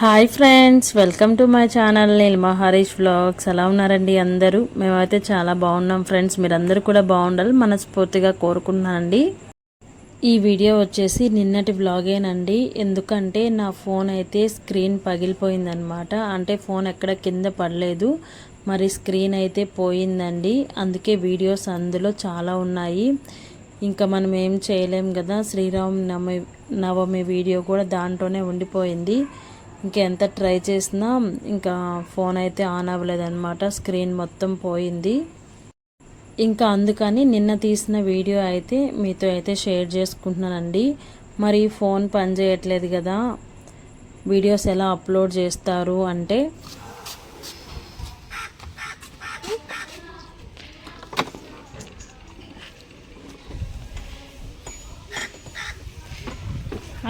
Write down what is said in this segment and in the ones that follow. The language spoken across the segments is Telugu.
Hi friends welcome to my channel Neelima Harish vlogs. ఎలా ఉన్నారండి అందరూ? మేమైతే చాలా బాగున్నాం ఫ్రెండ్స్. మీరందరూ కూడా బాగుండాలి మనస్ఫూర్తిగా కోరుకున్నానండి ఈ వీడియో వచ్చేసి నిన్నటి వ్లాగేనండి. ఎందుకంటే నా ఫోన్ అయితే స్క్రీన్ పగిలిపోయిందనమాట అంటే ఫోన్ ఎక్కడ కింద పడలేదు. మరి స్క్రీన్ అయితే పోయిందండి. అందుకే వీడియోస్ అందులో చాలా ఉన్నాయి. ఇంకా మనం ఏం చేయలేం కదా. శ్రీరామ్ నవమి నవమి వీడియో కూడా దాంట్లోనే ఉండిపోయింది. ఇంకెంత ట్రై చేసినా ఇంకా ఫోన్ అయితే ఆన్ అవ్వలేదన్నమాట. స్క్రీన్ మొత్తం పోయింది. ఇంకా అందుకని నిన్న తీసిన వీడియో అయితే మీతో అయితే షేర్ చేసుకుంటున్నానండి. మరి ఫోన్ పనిచేయట్లేదు కదా. వీడియోస్ ఎలా అప్లోడ్ చేస్తారు అంటే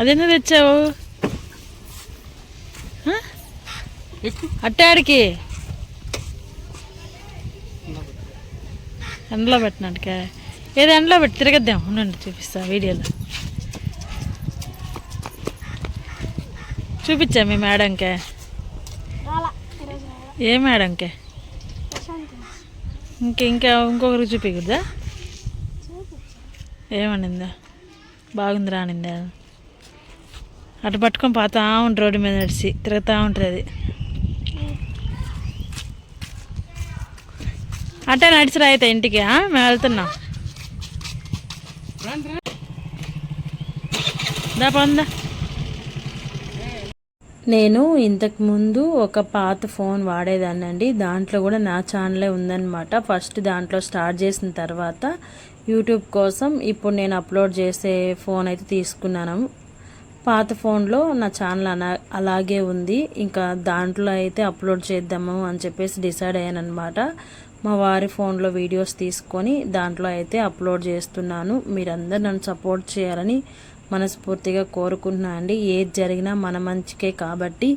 అదేనా తెచ్చావు? అట్టే ఆడికి ఎండలో పెట్టినట్టుకే. ఏదో ఎండలో పెట్టి తిరగద్దాం. ఉండండి చూపిస్తా వీడియోలో. చూపించా మీ మేడంకే. ఏ మేడంకే? ఇంక ఇంకా ఇంకొకరికి చూపించకూడదా ఏమనిందా? బాగుంది రానిందా అటు పట్టుకొని పోతా ఉంటుంది రోడ్డు మీద నడిచి తిరుగుతూ ఉంటుంది అది. అట్టే నడిచి అయితే ఇంటికి మేము వెళ్తున్నాం. దా పొందా. నేను ఇంతకు ముందు ఒక పాత ఫోన్ వాడేదాన్నండి. దాంట్లో కూడా నా ఛానలే ఉందన్నమాట. ఫస్ట్ దాంట్లో స్టార్ట్ చేసిన తర్వాత యూట్యూబ్ కోసం ఇప్పుడు నేను అప్లోడ్ చేసే ఫోన్ అయితే తీసుకున్నాను. పాత ఫోన్లో నా ఛానల్ అలా అలాగే ఉంది. ఇంకా దాంట్లో అయితే అప్లోడ్ చేద్దాము అని చెప్పేసి డిసైడ్ అయ్యాను అనమాట మా వారి ఫోన్లో వీడియోస్ తీసుకొని దాంట్లో అయితే అప్లోడ్ చేస్తున్నాను. మీరందరూ నన్ను సపోర్ట్ చేయాలని మనస్ఫూర్తిగా కోరుకుంటున్నా అండి. ఏది జరిగినా మన మంచికే కాబట్టి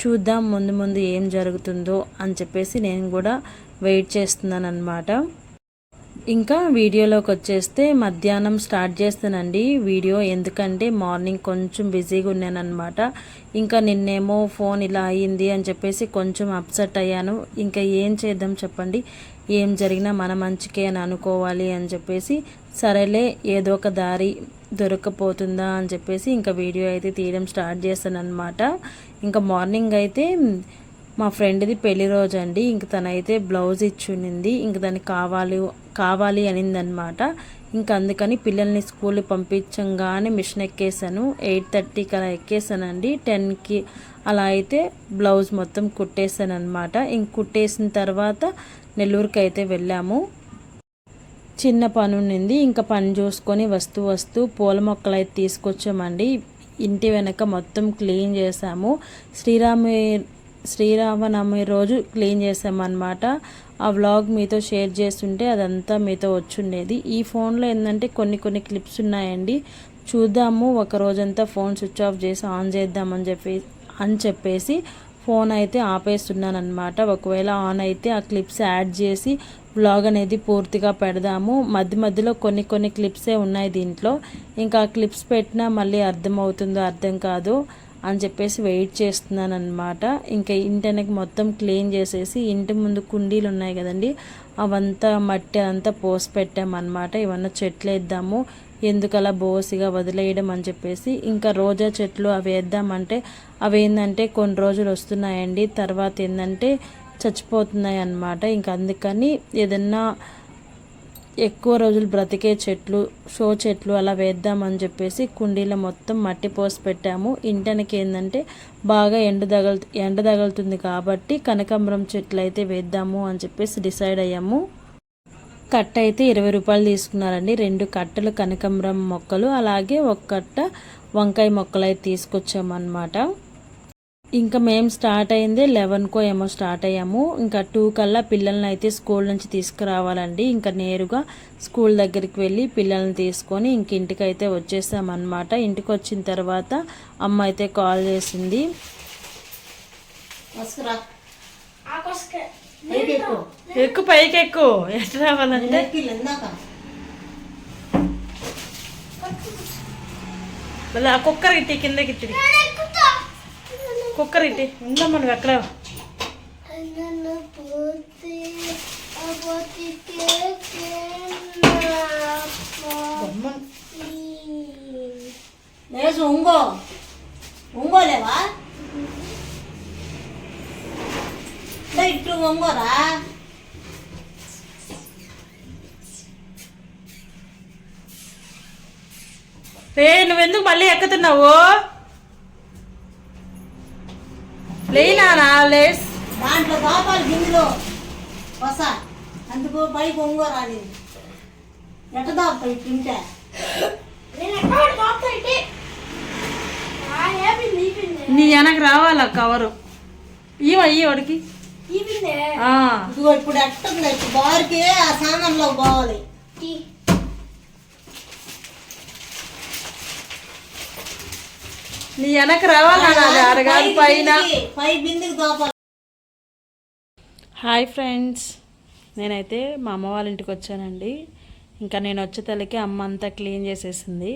చూద్దాం ముందు ముందు ఏం జరుగుతుందో అని చెప్పేసి నేను కూడా వెయిట్ చేస్తున్నాను అనమాట ఇంకా వీడియోలోకి వచ్చేస్తే మధ్యాహ్నం స్టార్ట్ చేస్తానండి. వీడియో ఎందుకంటే మార్నింగ్ కొంచెం బిజీగా ఉన్నానమాట ఇంకా నిన్నేమో ఫోన్ ఇలా అయ్యింది అని చెప్పేసి కొంచెం అప్సెట్ అయ్యాను. ఇంకా ఏం చేద్దాం చెప్పండి. ఏం జరిగినా మన మంచికే అని అనుకోవాలి అని చెప్పేసి సరేలే ఏదో ఒక దారి దొరకపోతుందా అని చెప్పేసి ఇంకా వీడియో అయితే తీయడం స్టార్ట్ చేస్తాను అనమాట ఇంకా మార్నింగ్ అయితే మా ఫ్రెండ్ది పెళ్ళి రోజు అండి ఇంక తనైతే బ్లౌజ్ ఇచ్చునింది. ఇంక దానికి కావాలి కావాలి అనిందనమాట. ఇంక అందుకని పిల్లల్ని స్కూల్ పంపించంగానే మిషన్ ఎక్కేసాను ఎయిట్ థర్టీకి అలా ఎక్కేసానండి టెన్కి అలా అయితే బ్లౌజ్ మొత్తం కుట్టేశాను అనమాట ఇంక కుట్టేసిన తర్వాత నెల్లూరుకి అయితే వెళ్ళాము. చిన్న పని ఉండింది ఇంకా పని చూసుకొని వస్తూ వస్తూ పూల మొక్కలు అయితే తీసుకొచ్చామండి. ఇంటి వెనక మొత్తం క్లీన్ చేసాము శ్రీరామి శ్రీరామనవమి రోజు క్లీన్ చేసామన్నమాట. ఆ వ్లాగ్ మీతో షేర్ చేస్తుంటే అదంతా మీతో వచ్చుండేది. ఈ ఫోన్లో ఏంటంటే కొన్ని కొన్ని క్లిప్స్ ఉన్నాయండి. చూద్దాము ఒక రోజంతా ఫోన్ స్విచ్ ఆఫ్ చేసి ఆన్ చేద్దామని చెప్పి అని చెప్పేసి ఫోన్ అయితే ఆపేస్తున్నాను అనమాట ఒకవేళ ఆన్ అయితే ఆ క్లిప్స్ యాడ్ చేసి బ్లాగ్ అనేది పూర్తిగా పెడదాము. మధ్య మధ్యలో కొన్ని కొన్ని క్లిప్సే ఉన్నాయి దీంట్లో. ఇంకా ఆ క్లిప్స్ పెట్టినా మళ్ళీ అర్థమవుతుందో అర్థం కాదు. అని చెప్పేసి వెయిట్ చేస్తున్నాను అనమాట ఇంకా ఇంటి మొత్తం క్లీన్ చేసేసి ఇంటి ముందు కుండీలు ఉన్నాయి కదండి అవంతా మట్టి అంతా పోసి పెట్టామన్నమాట. ఏమన్నా చెట్లు వేద్దాము ఎందుకు అలా బోసిగా వదిలేయడం అని చెప్పేసి ఇంకా రోజా చెట్లు అవి వేద్దామంటే అవి ఏంటంటే కొన్ని రోజులు వస్తున్నాయండి. తర్వాత ఏంటంటే చచ్చిపోతున్నాయి అన్నమాట ఇంకా అందుకని ఏదన్నా ఎక్కువ రోజులు బ్రతికే చెట్లు షో చెట్లు అలా వేద్దామని చెప్పేసి కుండీలో మొత్తం మట్టి పోసి పెట్టాము. ఇంటనికి ఏంటంటే బాగా ఎండ తగలు ఎండ తగులుతుంది కాబట్టి కనకాంబరం చెట్లు అయితే వేద్దాము అని చెప్పేసి డిసైడ్ అయ్యాము. కట్ట అయితే ఇరవై రూపాయలు తీసుకున్నారండి. రెండు కట్టలు కనకాంబరం మొక్కలు అలాగే ఒక కట్ట వంకాయ మొక్కలు అయితే తీసుకొచ్చామన్నమాట. ఇంకా మేము స్టార్ట్ అయింది లెవెన్కో ఏమో స్టార్ట్ అయ్యాము. ఇంకా టూ కల్లా పిల్లల్ని అయితే స్కూల్ నుంచి తీసుకురావాలండి. ఇంకా నేరుగా స్కూల్ దగ్గరికి వెళ్ళి పిల్లల్ని తీసుకొని ఇంక ఇంటికి అయితే వచ్చేసామన్నమాట. ఇంటికి వచ్చిన తర్వాత అమ్మ అయితే కాల్ చేసింది. పైకి ఎక్కు ఎక్కువ పైకి ఎక్కువ ఎట్లా రావాలంటే? మళ్ళీ ఆ కుక్కర్ ఇట్టి కిందకి ఇట్టి ఎక్కుతా కుక్కర్ ఇట్టి ఉందమ్మా నువ్వు ఎక్కడ ఉంగో. ఉంగోలేవా ఇటు రే నువ్వెందుకు మళ్ళీ ఎక్కుతున్నావు? లేనా లేస్ దాంట్లో దోపాలు గింజలు. వసా అందుకు పైకి ఒంగోరా నేను ఎట్ట దోపతా ఇటు తింటే నీ వెనక రావాలా కవరు? ఇవ ఈ వాడికి. ఈపిందే ఆ. ఇదిగో ఇప్పుడు ఎట్టుంది ఇప్పుడు బారికి ఆ సామాన్లో పోవాలి. నీ వెనక రావాలా పైన. Hi friends. నేనైతే మా అమ్మ వాళ్ళ ఇంటికి వచ్చానండి. ఇంకా నేను వచ్చే తలకి అమ్మ అంతా క్లీన్ చేసేసింది.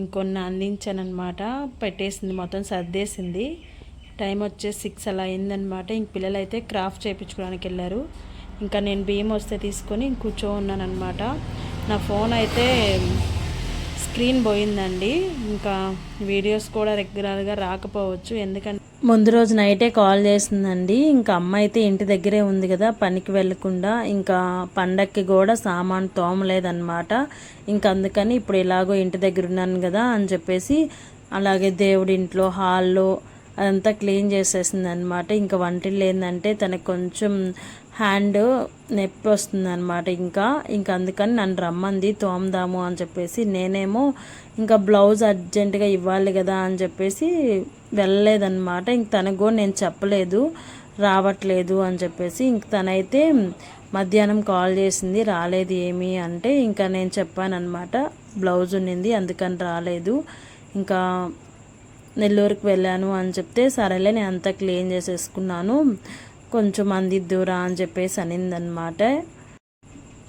ఇంకొన్ని అందించానమాట పెట్టేసింది మొత్తం సర్దేసింది. టైం వచ్చేసి సిక్స్ అలా అయిందనమాట ఇంక పిల్లలు అయితే క్రాఫ్ట్ చేయించుకోవడానికి వెళ్ళారు. ఇంకా నేను బియ్యం వస్తే తీసుకొని ఇంక కూర్చో ఉన్నానమాట నా ఫోన్ అయితే స్క్రీన్ పోయిందండి. ఇంకా వీడియోస్ కూడా రెగ్యులర్గా రాకపోవచ్చు. ఎందుకంటే ముందు రోజు నైటే కాల్ చేసిందండి. ఇంకా అమ్మ అయితే ఇంటి దగ్గరే ఉంది కదా పనికి వెళ్ళకుండా. ఇంకా పండక్కి కూడా సామాన్ తోమలేదన్నమాట. ఇంకా అందుకని ఇప్పుడు ఇలాగో ఇంటి దగ్గర ఉన్నాను కదా అని చెప్పేసి అలాగే దేవుడి ఇంట్లో హాల్లో అదంతా క్లీన్ చేసేసింది అనమాట ఇంకా వంటిల్లు ఏంటంటే తనకు కొంచెం హ్యాండ్ నొప్పి వస్తుంది అనమాట ఇంకా. ఇంకా అందుకని నన్ను రమ్మంది తోమదాము అని చెప్పేసి నేనేమో ఇంకా బ్లౌజ్ అర్జెంటుగా ఇవ్వాలి కదా అని చెప్పేసి వెళ్ళలేదన్నమాట. ఇంక తనకు కూడా నేను చెప్పలేదు రావట్లేదు అని చెప్పేసి ఇంక తనైతే మధ్యాహ్నం కాల్ చేసింది రాలేదు ఏమి అంటే ఇంకా నేను చెప్పానమాట బ్లౌజ్ ఉన్నింది అందుకని రాలేదు. ఇంకా నెల్లూరుకి వెళ్ళాను అని చెప్తే సరేలే నేను అంతా క్లీన్ చేసేసుకున్నాను. కొంచెం అందిద్దురా అని చెప్పేసి అనిందనమాట.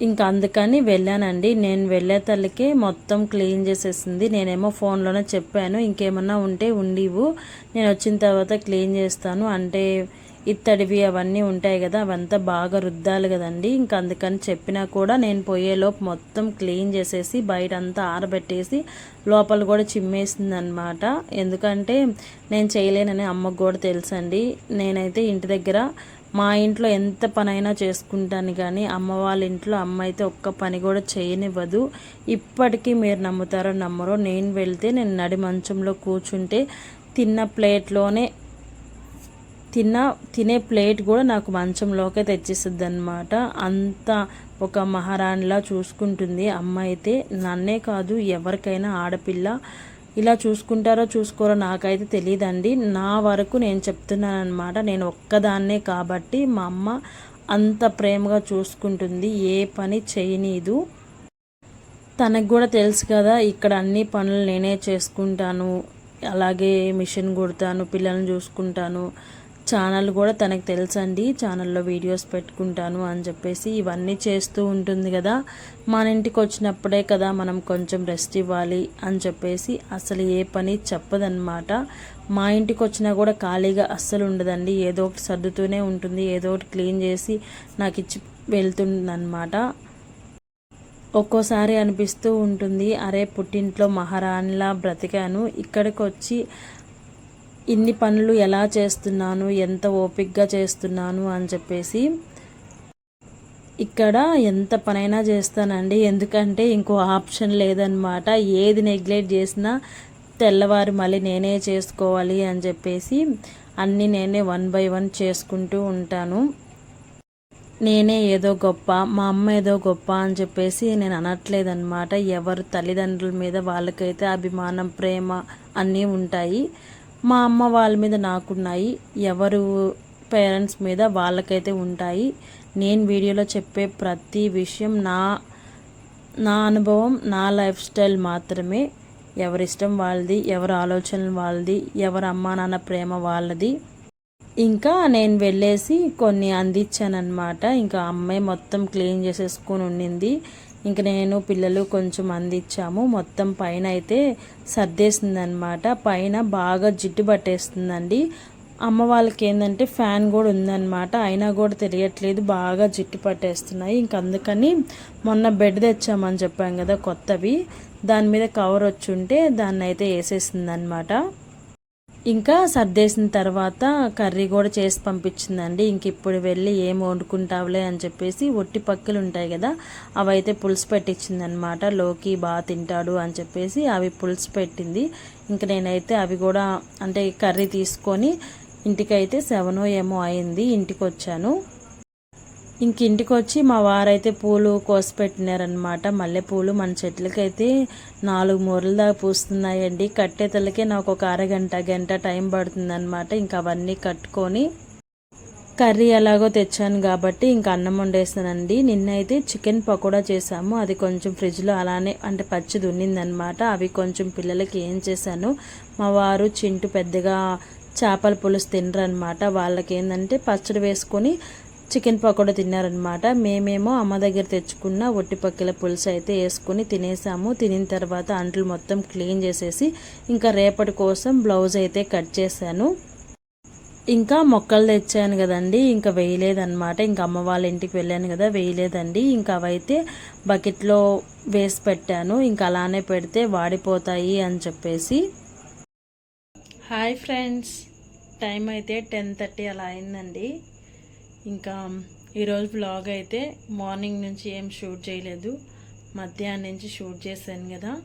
ఇంకా అందుకని వెళ్ళానండి. నేను వెళ్ళే తల్లికి మొత్తం క్లీన్ చేసేసింది. నేనేమో ఫోన్లోనే చెప్పాను. ఇంకేమన్నా ఉంటే ఉండివు. నేను వచ్చిన తర్వాత క్లీన్ చేస్తాను. అంటే ఇత్తడివి అవన్నీ ఉంటాయి కదా అవంతా బాగా రుద్దాలి కదండి. ఇంకా అందుకని చెప్పినా కూడా నేను పోయేలోపు మొత్తం క్లీన్ చేసేసి బయట అంతా ఆరబెట్టేసి లోపల కూడా చిమ్మేసింది అనమాట ఎందుకంటే నేను చేయలేనని అమ్మకు కూడా తెలుసండి. నేనైతే ఇంటి దగ్గర మా ఇంట్లో ఎంత పనైనా చేసుకుంటాను కానీ అమ్మ వాళ్ళ ఇంట్లో అమ్మ అయితే ఒక్క పని కూడా చేయనివ్వదు. ఇప్పటికీ మీరు నమ్ముతారో నమ్మరో నేను వెళ్తే నేను నడి మంచంలో కూర్చుంటే తిన్న ప్లేట్లోనే తిన్న తినే ప్లేట్ కూడా నాకు మంచంలోకే తెచ్చిస్తుంది అనమాట అంత ఒక మహారాణిలా చూసుకుంటుంది అమ్మ అయితే నన్నే కాదు ఎవరికైనా ఆడపిల్ల. ఇలా చూసుకుంటారో చూసుకోరో నాకైతే తెలియదండి నా వరకు నేను చెప్తున్నాను నేను ఒక్కదాన్నే కాబట్టి మా అమ్మ అంత ప్రేమగా చూసుకుంటుంది. ఏ పని చేయనీదు. తనకు కూడా తెలుసు కదా ఇక్కడ అన్ని పనులు నేనే చేసుకుంటాను. అలాగే మిషన్ కుడతాను పిల్లల్ని చూసుకుంటాను. ఛానల్ కూడా తనకు తెలుసండి. ఛానల్లో వీడియోస్ పెట్టుకుంటాను అని చెప్పేసి ఇవన్నీ చేస్తూ ఉంటుంది కదా. మన ఇంటికి వచ్చినప్పుడే కదా మనం కొంచెం రెస్ట్ ఇవ్వాలి అని చెప్పేసి అసలు ఏ పని చెప్పదన్నమాట. మా ఇంటికి వచ్చినా కూడా ఖాళీగా అస్సలు ఉండదండి. ఏదో ఒకటి సర్దుతూనే ఉంటుంది. ఏదో ఒకటి క్లీన్ చేసి నాకు ఇచ్చి వెళ్తుందన్నమాట. ఒక్కోసారి అనిపిస్తూ ఉంటుంది అరే పుట్టింట్లో మహారాణిలా బ్రతికాను. ఇక్కడికి వచ్చి ఇన్ని పనులు ఎలా చేస్తున్నాను ఎంత ఓపిక్గా చేస్తున్నాను అని చెప్పేసి ఇక్కడ ఎంత పనైనా చేస్తానండి. ఎందుకంటే ఇంకో ఆప్షన్ లేదనమాట ఏది నెగ్లెక్ట్ చేసినా తెల్లవారు మళ్ళీ నేనే చేసుకోవాలి అని చెప్పేసి అన్నీ నేనే వన్ బై వన్ చేసుకుంటూ ఉంటాను. నేనే ఏదో గొప్ప మా అమ్మ ఏదో గొప్ప అని చెప్పేసి నేను అనట్లేదన్నమాట. ఎవరు తల్లిదండ్రుల మీద వాళ్ళకైతే అభిమానం ప్రేమ అన్నీ ఉంటాయి. మా అమ్మ వాళ్ళ మీద నాకున్నాయి ఎవరు పేరెంట్స్ మీద వాళ్ళకైతే ఉంటాయి. నేను వీడియోలో చెప్పే ప్రతి విషయం నా నా అనుభవం నా లైఫ్ స్టైల్ మాత్రమే. ఎవరిష్టం వాళ్ళది ఎవరి ఆలోచనలు వాళ్ళది ఎవరి అమ్మా నాన్న ప్రేమ వాళ్ళది. ఇంకా నేను వెళ్ళేసి కొన్ని అందించానమాట ఇంకా అమ్మాయి మొత్తం క్లీన్ చేసేసుకొని ఉండింది. ఇంక నేను పిల్లలు కొంచెం అందించాము. మొత్తం పైన అయితే సర్దేసిందనమాట పైన బాగా జిడ్డు పట్టేస్తుందండి. అమ్మ వాళ్ళకి ఏంటంటే ఫ్యాన్ కూడా ఉందన్నమాట. అయినా కూడా తెలియట్లేదు. బాగా జిట్టు పట్టేస్తున్నాయి. ఇంక అందుకని మొన్న బెడ్ తెచ్చామని చెప్పాం కదా కొత్తవి. దాని మీద కవర్ వచ్చి ఉంటే దాన్ని అయితే వేసేసింది అనమాట ఇంకా సర్దేసిన తర్వాత కర్రీ కూడా చేసి పంపించిందండి. ఇంక ఇప్పుడు వెళ్ళి ఏం వండుకుంటావులే అని చెప్పేసి ఒట్టి పక్కలు ఉంటాయి కదా అవి అయితే పులుసు పెట్టించిందనమాట లోకి బాగా తింటాడు అని చెప్పేసి అవి పులుసు పెట్టింది. ఇంక నేనైతే అవి కూడా అంటే కర్రీ తీసుకొని ఇంటికైతే సెవెనో ఏమో అయింది ఇంటికి వచ్చాను ఇంక ఇంటికి వచ్చి మా వారైతే పూలు కోసి పెట్టినారనమాట మల్లెపూలు మన చెట్లకైతే నాలుగు మూరల దాకా పూస్తున్నాయండి. కట్టేతలకే నాకు ఒక అరగంట గంట టైం పడుతుందన్నమాట. ఇంకా అవన్నీ కట్టుకొని కర్రీ ఎలాగో తెచ్చాను కాబట్టి ఇంకా అన్నం వండేస్తానండి. నిన్నైతే చికెన్ పకోడా చేసాము. అది కొంచెం ఫ్రిడ్జ్లో అలానే అంటే పచ్చిది ఉన్నిందనమాట అవి కొంచెం పిల్లలకి ఏం చేశాను మా వారు చింటు పెద్దగా చేపల పులుసు తినరనమాట వాళ్ళకి ఏంటంటే పచ్చడి వేసుకొని చికెన్ పకోడా తిన్నారనమాట మేమేమో అమ్మ దగ్గర తెచ్చుకున్న ఒట్టి పక్కల పులుసు అయితే వేసుకుని తినేసాము. తినిన తర్వాత అంట్లు మొత్తం క్లీన్ చేసేసి ఇంకా రేపటి కోసం బ్లౌజ్ అయితే కట్ చేశాను. ఇంకా మొక్కలు తెచ్చాను కదండి ఇంకా వేయలేదన్నమాట. ఇంకా అమ్మ వాళ్ళ ఇంటికి వెళ్ళాను కదా వేయలేదండి. ఇంకా అవైతే బకెట్లో వేసి పెట్టాను. ఇంకా అలానే పెడితే వాడిపోతాయి అని చెప్పేసి. హాయ్ ఫ్రెండ్స్ టైం అయితే టెన్ థర్టీ అలా అయిందండి. ఇంకా ఈరోజు బ్లాగ్ అయితే మార్నింగ్ నుంచి ఏం షూట్ చేయలేదు. మధ్యాహ్నం నుంచి షూట్ చేశాను కదా.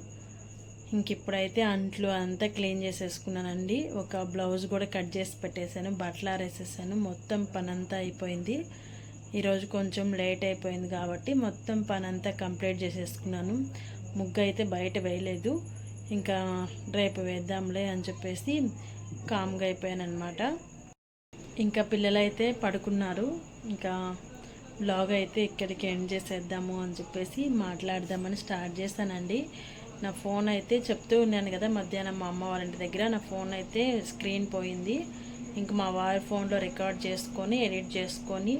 ఇంక ఇప్పుడైతే అంట్లు అంతా క్లీన్ చేసేసుకున్నానండి. ఒక బ్లౌజ్ కూడా కట్ చేసి పెట్టేశాను బట్టలు ఆరేసేసాను. మొత్తం పనంతా అయిపోయింది. ఈరోజు కొంచెం లేట్ అయిపోయింది కాబట్టి మొత్తం పనంతా కంప్లీట్ చేసేసుకున్నాను. ముగ్గు అయితే బయట వేయలేదు. ఇంకా రేపు వేద్దాంలే అని చెప్పేసి కామ్గా అయిపోయాను అనమాట ఇంకా పిల్లలైతే పడుకున్నారు. ఇంకా బ్లాగ్ అయితే ఇక్కడికి ఎండ్ చేసేద్దాము అని చెప్పేసి మాట్లాడదామని స్టార్ట్ చేశానండి. నా ఫోన్ అయితే చెప్తూ ఉన్నాను కదా మధ్యాహ్నం మా అమ్మ వాళ్ళ ఇంటి దగ్గర నా ఫోన్ అయితే స్క్రీన్ పోయింది. ఇంక మా వారి ఫోన్లో రికార్డ్ చేసుకొని ఎడిట్ చేసుకొని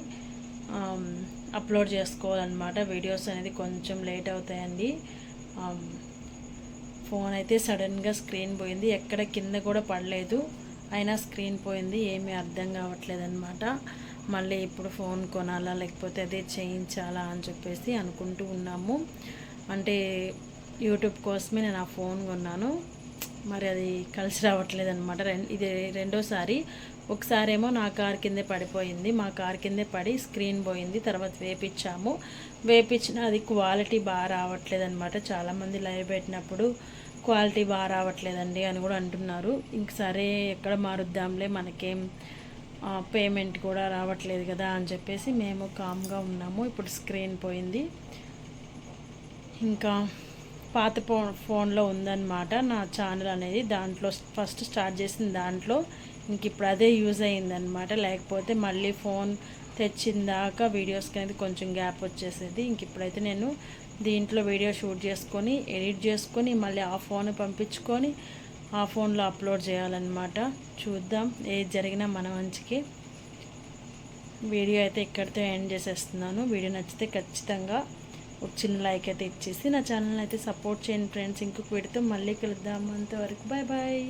um, అప్లోడ్ చేసుకోవాలన్నమాట. వీడియోస్ అనేది కొంచెం లేట్ అవుతాయండి. Um, ఫోన్ అయితే సడన్గా స్క్రీన్ పోయింది. ఎక్కడ కింద కూడా పడలేదు. అయినా స్క్రీన్ పోయింది ఏమీ అర్థం కావట్లేదనమాట మళ్ళీ ఇప్పుడు ఫోన్ కొనాలా లేకపోతే అదే చేయించాలా అని చెప్పేసి అనుకుంటూ ఉన్నాము. అంటే యూట్యూబ్ కోసమే నేను ఆ ఫోన్ కొన్నాను. మరి అది కలిసి రావట్లేదు అనమాట ఇది రెండోసారి. ఒకసారేమో నా కార్ కిందే పడిపోయింది. మా కార్ కిందే పడి స్క్రీన్ పోయింది తర్వాత వేపించాము వేపించిన అది క్వాలిటీ బాగా రావట్లేదు అనమాట చాలామంది లైవ్ పెట్టినప్పుడు క్వాలిటీ బాగా రావట్లేదండి అని కూడా అంటున్నారు. ఇంక సరే ఎక్కడ మారుద్దాంలే మనకేం పేమెంట్ కూడా రావట్లేదు కదా అని చెప్పేసి మేము కామ్గా ఉన్నాము. ఇప్పుడు స్క్రీన్ పోయింది. ఇంకా పాత ఫో ఫోన్లో ఉందన్నమాట. నా ఛానల్ అనేది దాంట్లో ఫస్ట్ స్టార్ట్ చేసిన దాంట్లో ఇంక ఇప్పుడు అదే యూజ్ అయ్యిందనమాట లేకపోతే మళ్ళీ ఫోన్ తెచ్చిన దాకా వీడియోస్కి అనేది కొంచెం గ్యాప్ వచ్చేసేది. ఇంక ఇప్పుడైతే నేను దీంట్లో వీడియో షూట్ చేసుకొని ఎడిట్ చేసుకొని మళ్ళీ ఆ ఫోన్ పంపించుకొని ఆ ఫోన్లో అప్లోడ్ చేయాలన్నమాట. చూద్దాం ఏది జరిగినా మన మంచికి. వీడియో అయితే ఇక్కడితో ఎండ్ చేసేస్తున్నాను. వీడియో నచ్చితే ఖచ్చితంగా ఒక చిన్న లైక్ అయితే ఇచ్చేసి నా ఛానల్ అయితే సపోర్ట్ చేయండి ఫ్రెండ్స్. ఇంకొక వీడితో మళ్ళీ కలుద్దాం. అంతవరకు బాయ్ బాయ్